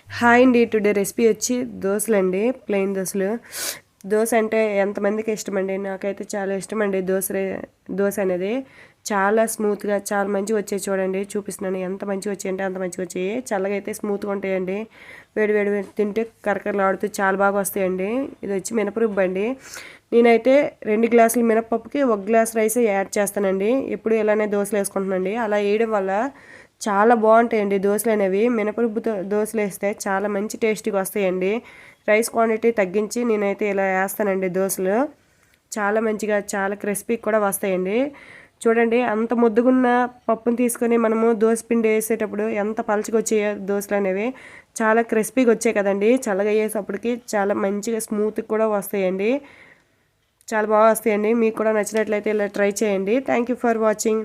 Hi అండి today recipe వచ్చి దోశలు అండి ప్లెయిన్ దోశలు దోశ అంటే ఎంతమందికి ఇష్టం అండి నాకైతే చాలా ఇష్టం అండి దోశ రే- దోశ అనేది. చాలా స్మూత్గా చాలా మంచిగా వచ్చాయి చూడండి చూపిస్తున్నాను. ఎంత మంచిగా వచ్చాయి అంటే అంత మంచిగా వచ్చాయి. చల్లగా అయితే స్మూత్గా ఉంటాయండి. వేడి వేడి తింటే కరకరలాడుతూ చాలా బాగా వస్తాయండి. ఇది వచ్చి మినపరుబ్బు అండి. నేనైతే రెండు గ్లాసులు మినపప్పుకి ఒక గ్లాస్ రైస్ యాడ్ చేస్తానండి. ఎప్పుడు ఇలానే దోశలు వేసుకుంటున్నానండి. అలా వేయడం వల్ల చాలా బాగుంటాయండి దోశలు అనేవి మినపరుబ్బుతో దోశలు వేస్తే చాలా మంచి టేస్ట్గా వస్తాయండి. రైస్ క్వాంటిటీ తగ్గించి నేనైతే ఇలా వేస్తానండి దోశలు. చాలా మంచిగా చాలా క్రిస్పీ కూడా వస్తాయండి. చూడండి అంత ముద్దుగున్న పప్పును తీసుకొని మనము దోశ పిండి వేసేటప్పుడు ఎంత పలచగా వచ్చాయో దోశలు అనేవి చాలా క్రిస్పీగా వచ్చాయి కదండి. చల్లగా వేసేటప్పటికి చాలా మంచిగా స్మూత్గా కూడా వస్తాయండి. చాలా బాగా వస్తాయండి. మీకు కూడా నచ్చినట్లయితే ఇలా ట్రై చేయండి. Thank you for watching.